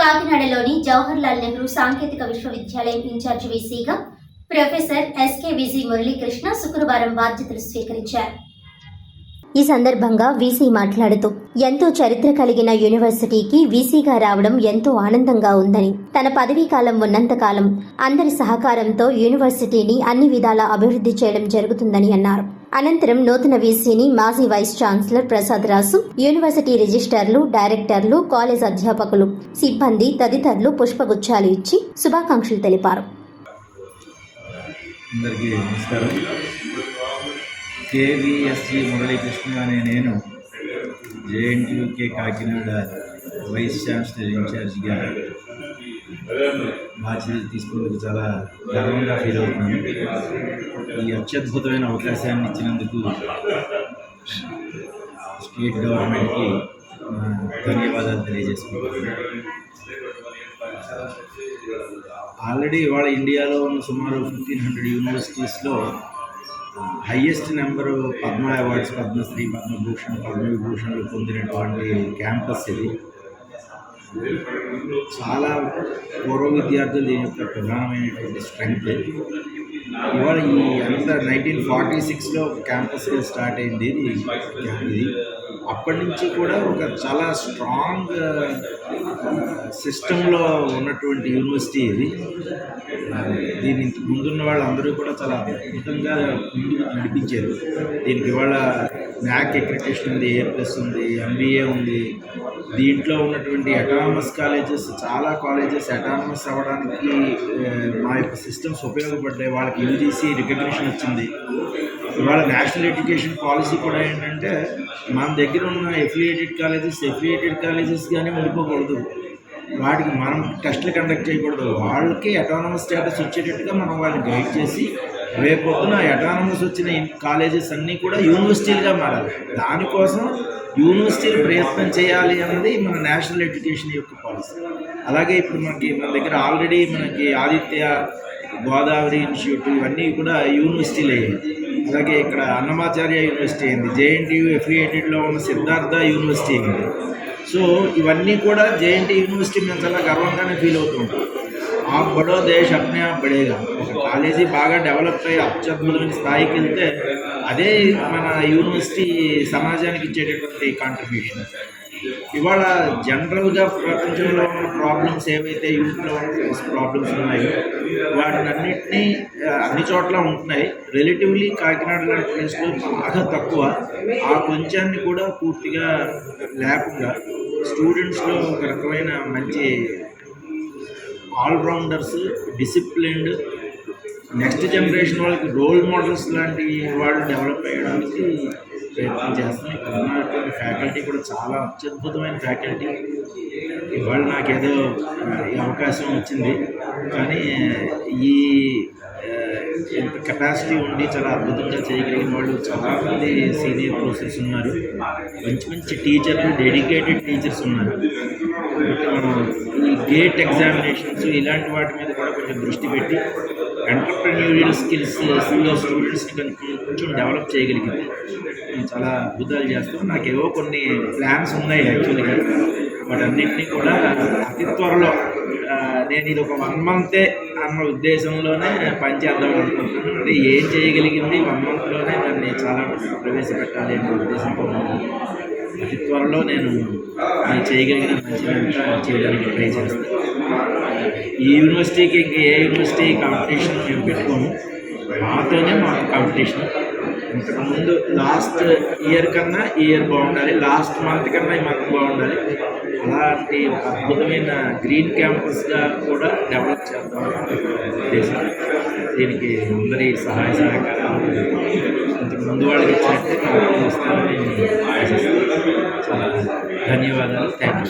కాకినాడలోని జవహర్లాల్ నెహ్రూ సాంకేతిక విశ్వవిద్యాలయం ఇన్ఛార్జ్ వీసీగా ప్రొఫెసర్ ఎస్కే విజి మురళీకృష్ణ శుక్రవారం బాధ్యతలు స్వీకరించారు. ఈ సందర్భంగా వీసీ మాట్లాడుతూ ఎంతో చరిత్ర కలిగిన యూనివర్సిటీకి వీసీగా రావడం ఎంతో ఆనందంగా ఉందని. తన పదవీ కాలం ఉన్నంతకాలం అందరి సహకారంతో యూనివర్సిటీని అన్ని విధాలా అభివృద్ధి చేయడం జరుగుతుందని అన్నారు. అనంతరం నూతన వీసీని మాజీ వైస్ ఛాన్సలర్ ప్రసాద్ రాసు యూనివర్సిటీ రిజిస్టర్లు డైరెక్టర్లు కాలేజ్ అధ్యాపకులు సిబ్బంది తదితరులు పుష్పగుచ్చాలు ఇచ్చి శుభాకాంక్షలు తెలిపారు. అందరికీ నమస్కారం. కేవీఎస్జి మురళీకృష్ణ అనే నేను జేఎన్టీయూకే కాకినాడ వైస్ ఛాన్సలర్ ఇన్ఛార్జిగా బాధ్యత తీసుకున్నందుకు చాలా గర్వంగా ఫీల్ అవుతున్నాను. ఈ అత్యద్భుతమైన అవకాశాన్ని ఇచ్చినందుకు స్టేట్ గవర్నమెంట్కి ధన్యవాదాలు తెలియజేసుకుంటున్నాను. ఆల్రెడీ ఇవాళ ఇండియాలో ఉన్న సుమారు fifteen hundred యూనివర్సిటీస్లో highest number Padma awards Padmashri Padmabhushan పద్మవిభూషణ్లు పొందినటువంటి క్యాంపస్ ఇది. చాలా పూర్వ విద్యార్థులు దీని యొక్క ప్రధానమైనటువంటి స్ట్రెంగ్త్. ఇవాళ ఈ అంతా నైన్టీన్ ఫార్టీ సిక్స్లో ఒక స్టార్ట్ అయింది ఇది. అప్పటి నుంచి కూడా ఒక చాలా స్ట్రాంగ్ సిస్టంలో ఉన్నటువంటి యూనివర్సిటీ ఇది. దీని ముందున్న వాళ్ళందరూ కూడా చాలా అద్భుతంగా నడిపించారు. దీనికి ఇవాళ మ్యాక్ ఎక్రిటేషన్ ఉంది ఏ ప్లస్ ఉంది ఎంబీఏ ఉంది. దీంట్లో ఉన్నటువంటి అటానమస్ కాలేజెస్ చాలా కాలేజెస్ అటానమస్ అవ్వడానికి మా యొక్క సిస్టమ్స్ ఉపయోగపడ్డాయి. వాళ్ళకి యూజీసీ రికగ్నిషన్ వచ్చింది. ఇవాళ నేషనల్ ఎడ్యుకేషన్ పాలసీ కూడా ఏంటంటే మన దగ్గర ఉన్న ఎఫిలియేటెడ్ కాలేజెస్ ఎఫిలియేటెడ్ కాలేజెస్గానే ఉండిపోకూడదు. వాటికి మనం టెస్టులు కండక్ట్ చేయకూడదు. వాళ్ళకి అటానమస్ స్టేటస్ వచ్చేటట్టుగా మనం వాళ్ళని గైడ్ చేసి రేపొద్దున ఎటానమస్ వచ్చిన కాలేజెస్ అన్నీ కూడా యూనివర్సిటీలుగా మారాలి. దానికోసం యూనివర్సిటీలు ప్రయత్నం చేయాలి అన్నది మన నేషనల్ ఎడ్యుకేషన్ యొక్క పాలసీ. అలాగే ఇప్పుడు మనకి మన దగ్గర ఆల్రెడీ మనకి ఆదిత్య గోదావరి ఇన్స్టిట్యూట్ ఇవన్నీ కూడా యూనివర్సిటీలు. అయ్యాయి అలాగే ఇక్కడ అన్నమాచార్య యూనివర్సిటీ అయింది జేఎన్టీయూ ఎఫిలియేటెడ్లో ఉన్న సిద్ధార్థ యూనివర్సిటీ అయింది. సో ఇవన్నీ కూడా జేఎన్టీ యూనివర్సిటీ మేము చాలా గర్వంగానే ఫీల్ అవుతుంటాం ఆ బడో దేశ్ అప్నే బడేగా ఒక కాలేజీ బాగా డెవలప్ అయ్యి అత్యద్భుతమైన స్థాయికి వెళ్తే అదే మన యూనివర్సిటీ సమాజానికి ఇచ్చేటటువంటి కాంట్రిబ్యూషన్ ఇవాళ జనరల్గా ప్రపంచంలో ఉన్న ప్రాబ్లమ్స్ ఏవైతే యూత్లో ప్రాబ్లమ్స్ ఉన్నాయో వాటిని అన్నింటినీ అన్ని చోట్ల ఉంటున్నాయి రిలేటివ్లీ కాకినాడ లాంటి ప్లేస్లో బాగా తక్కువ ఆ కొంచాన్ని కూడా పూర్తిగా లేకుండా స్టూడెంట్స్లో ఒక రకమైన మంచి ఆల్రౌండర్స్ డిసిప్లిన్డ్ నెక్స్ట్ జనరేషన్ వాళ్ళకి రోల్ మోడల్స్ లాంటి వాళ్ళు డెవలప్ అయ్యడానికి ప్రయత్నం చేస్తున్నాం ఇక్కడ ఉన్నటువంటి ఫ్యాకల్టీ కూడా చాలా అత్యద్భుతమైన ఫ్యాకల్టీ. ఇవాళ నాకేదో ఈ అవకాశం వచ్చింది. కానీ ఈ కెపాసిటీ ఉండి చాలా అద్భుతంగా చేయగలిగిన వాళ్ళు చాలామంది సీనియర్ ప్రొఫెసర్స్ ఉన్నారు. మంచి మంచి టీచర్లు డెడికేటెడ్ టీచర్స్ ఉన్నారు. మనం ఈ గేట్ ఎగ్జామినేషన్స్ ఇలాంటి వాటి మీద కూడా కొంచెం దృష్టి పెట్టి ఎంటర్ప్రెన్యూరియల్ స్కిల్స్ స్టూడెంట్స్ని కొంచెం డెవలప్ చేయగలిగింది. నేను చాలా అద్భుతాలు చేస్తాం నాకేవో కొన్ని ప్లాన్స్ ఉన్నాయి యాక్చువల్గా వాటన్నింటినీ కూడా అతి త్వరలో నేను ఇది ఒక వన్ మంతే అన్న ఉద్దేశంలోనే పనిచేద్దాం అనుకుంటున్నాను. అంటే ఏం చేయగలిగింది వన్ మంత్లోనే దాన్ని చాలా ప్రవేశపెట్టాలి అనే ఉద్దేశంతో అతి త్వరలో నేను నేను చేయగలిగిన మంచిదంతా చేయడానికి ట్రై చేస్తాను. ఈ యూనివర్సిటీకి ఇంక ఏ యూనివర్సిటీ కాంపిటీషన్ మేము పెట్టుకోము. మాతోనే మాకు కాంపిటీషన్. ఇంతకుముందు లాస్ట్ ఇయర్ కన్నా ఈ ఇయర్ బాగుండాలి. లాస్ట్ మంత్ కన్నా ఈ మంత్ బాగుండాలి. ఇలాంటి ఒక అద్భుతమైన గ్రీన్ క్యాంపస్గా కూడా డెవలప్ చేద్దాం ఉద్దేశం దీనికి అందరి సహాయ సహకారాలు ఇంతకు ముందు వాళ్ళకి ఇచ్చినట్టే నాకు నేను చాలా ధన్యవాదాలు. Thank you